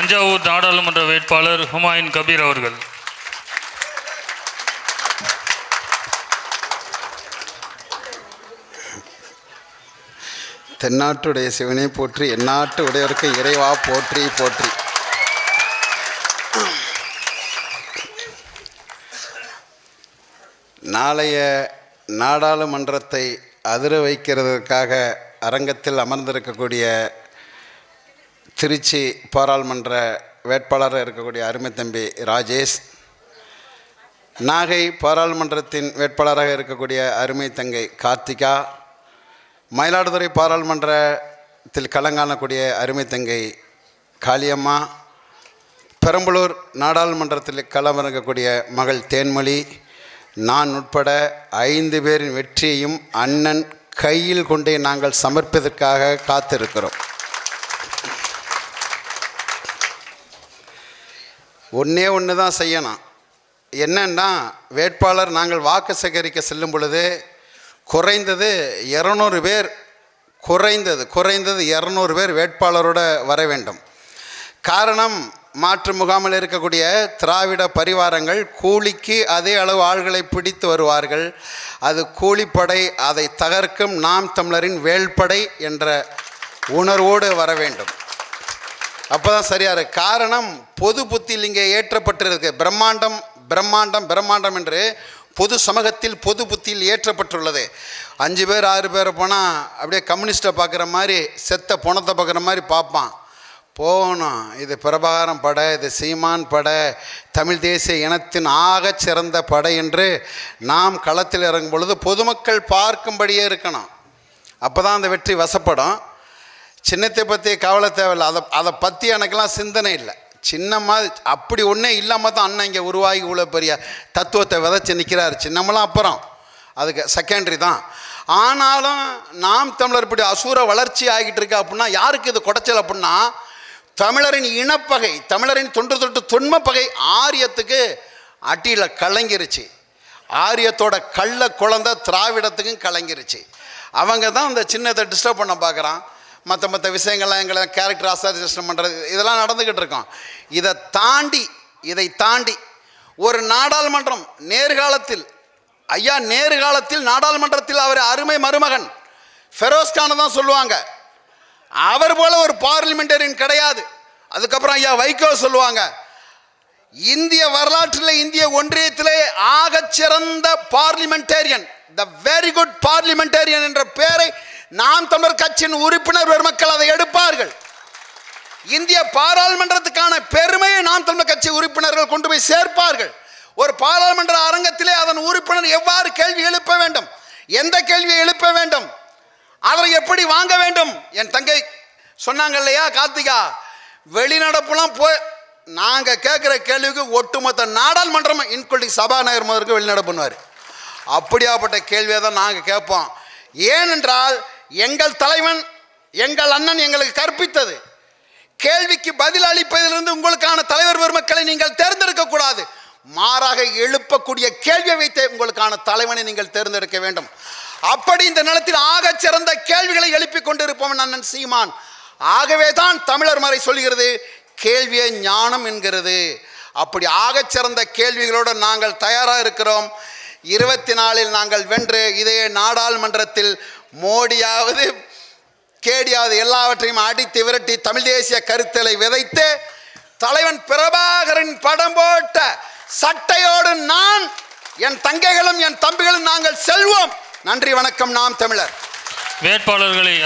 தஞ்சாவூர் நாடாளுமன்ற வேட்பாளர் ஹுமாயூன் கபீர் அவர்கள். தென்னாட்டுடைய சிவனை போற்றி எந்நாட்டு உடையவருக்கு இறைவா போற்றி போற்றி. நாளைய நாடாளுமன்றத்தை அதிர வைக்கிறதற்காக அரங்கத்தில் அமர்ந்திருக்கக்கூடிய திருச்சி பாராளுமன்ற வேட்பாளராக இருக்கக்கூடிய அருமை தம்பி ராஜேஷ் நாகை பாராளுமன்றத்தின் வேட்பாளராக இருக்கக்கூடிய அருமை தங்கை கார்த்திகா மயிலாடுதுறை பாராளுமன்றத்தில் களங்காணக்கூடிய அருமை தங்கை காளியம்மா பெரம்பலூர் நாடாளுமன்றத்தில் களமிறங்கக்கூடிய மகள் தேன்மொழி நான் உட்பட ஐந்து பேரின் வெற்றியையும் அண்ணன் கையில் கொண்டே நாங்கள் சமர்ப்பதற்காக காத்திருக்கிறோம். ஒன்றே ஒன்று தான் செய்யணும். என்னன்னா வேட்பாளர் நாங்கள் வாக்கு சேகரிக்க செல்லும் பொழுது குறைந்தது இரநூறு பேர் குறைந்தது குறைந்தது இரநூறு பேர் வேட்பாளரோட வர வேண்டும். காரணம் மாற்று முகாமில் இருக்கக்கூடிய திராவிட பரிவாரங்கள் கூலிக்கு அதே அளவு ஆள்களை பிடித்து வருவார்கள். அது கூலிப்படை அதை தகர்க்கும் நாம் தமிழரின் வேள்படை என்ற உணர்வோடு வர வேண்டும். அப்போ தான் சரியாக இருக்கு. காரணம் பொது புத்தியில் இங்கே ஏற்றப்பட்டிருக்கு. பிரம்மாண்டம் பிரம்மாண்டம் பிரம்மாண்டம் என்று பொது சமூகத்தில் பொது புத்தியில் ஏற்றப்பட்டுள்ளது. அஞ்சு பேர் ஆறு பேர் போனால் அப்படியே கம்யூனிஸ்ட்டை பார்க்குற மாதிரி செத்த பணத்தை பார்க்குற மாதிரி பார்ப்பான் போகணும். இது பிரபாகரம் படை இது சீமான் படை தமிழ் தேசிய இனத்தின் ஆகச் சிறந்த படை என்று நாம் களத்தில் இறங்கும் பொழுது பொதுமக்கள் பார்க்கும்படியே இருக்கணும். அப்போ தான் அந்த வெற்றி வசப்படும். சின்னத்தை பற்றி கவலை தேவையில்லை. அதை அதை பற்றி எனக்கெல்லாம் சிந்தனை இல்லை. சின்னம்மா அப்படி ஒன்றே இல்லாமல் தான் அண்ணன் இங்கே உருவாகி இவ்வளோ பெரிய தத்துவத்தை விதைச்சி நிற்கிறார் சின்னமெல்லாம் அப்புறம். அதுக்கு செகண்டரி தான். ஆனாலும் நாம் தமிழர் இப்படி அசூர வளர்ச்சி ஆகிட்டு இருக்கு அப்படின்னா யாருக்கு இது குடைச்சல் அப்படின்னா தமிழரின் இனப்பகை தமிழரின் தொன்று தொட்டு தொன்மப்பகை ஆரியத்துக்கு அட்டியில் கலங்கிருச்சு. ஆரியத்தோட கள்ள குழந்தை திராவிடத்துக்கும் கலங்கிருச்சு. அவங்க தான் அந்த சின்னத்தை டிஸ்டர்ப் பண்ண பார்க்குறான். மற்ற மற்ற விஷயங்கள்லாம் எங்களை கேரக்டர் அசாசியேஷன் பண்ணுறது இதெல்லாம் நடந்துக்கிட்டு இருக்கோம். இதை தாண்டி இதை தாண்டி ஒரு நாடாளுமன்றம் நேர்காலத்தில் ஐயா நேர்காலத்தில் நாடாளுமன்றத்தில் அவர் அருமை மருமகன் ஃபெரோஸ்கானை தான் சொல்லுவாங்க. அவர் போல ஒரு பார்லிமெண்டரியன் கிடையாது. அதுக்கப்புறம் ஐயா வைகோ சொல்லுவாங்க. இந்திய வரலாற்றில் இந்திய ஒன்றியத்திலே ஆகச்சிறந்த parliamentarian the very good parliamentarian என்ற பெயரை நாம் தமிழர் கட்சியின் உறுப்பினர் பெருமக்கள் அதை எடுப்பார்கள். இந்திய பாராளுமன்றத்துக்கான பெருமையை நாம் தமிழர் கட்சி உறுப்பினர்கள் கொண்டு போய் சேர்ப்பார்கள். ஒரு பாராளுமன்ற அரங்கத்திலே அதன் உறுப்பினர் எவ்வாறு கேள்வி எழுப்ப வேண்டும்? எந்த கேள்வியை எழுப்ப வேண்டும்? அதை எப்படி வாங்க வேண்டும்? என் தங்கை சொன்னாங்க இல்லையா கார்த்திகா? வெளிநடப்புலாம் போய் நாங்கள் கேட்குற கேள்விக்கு ஒட்டுமொத்த நாடாளுமன்றம் இன்க்ளூடிங் சபாநாயகர் முதற்கு வெளிநடப்புனார் அப்படியாப்பட்ட கேள்வியை தான் நாங்கள் கேட்போம். ஏனென்றால் எங்கள் தலைவன் எங்கள் அண்ணன் எங்களுக்கு கற்பித்தது. கேள்விக்கு பதில் அளிப்பதிலிருந்து உங்களுக்கான தலைவர் பெருமக்களை நீங்கள் தேர்ந்தெடுக்க கூடாது. மாறாக எழுப்பக்கூடிய கேள்வியை வைத்து உங்களுக்கான தலைவனை நீங்கள் தேர்ந்தெடுக்க வேண்டும். அப்படி இந்த நிலத்தில் ஆகச் சிறந்த கேள்விகளை எழுப்பிக் கொண்டிருப்பவன் அண்ணன் சீமான். ஆகவே தான் தமிழர் மறை சொல்கிறது கேள்வியை ஞானம் என்கிறது. அப்படி ஆகச் சிறந்த கேள்விகளோடு நாங்கள் தயாராக இருக்கிறோம். இருபத்தி நாலில் நாங்கள் வென்று இதே நாடாளுமன்றத்தில் மோடியாவது கேடியாவது எல்லாவற்றையும் அடித்து விரட்டி தமிழ் தேசிய கருத்தலை விதைத்து தலைவன் பிரபாகரன் படம் போட்ட சட்டையோடு நான் என் தங்கைகளும் என் தம்பிகளும் நாங்கள் செல்வோம். நன்றி வணக்கம் நாம் தமிழர். வேட்பாளர்களை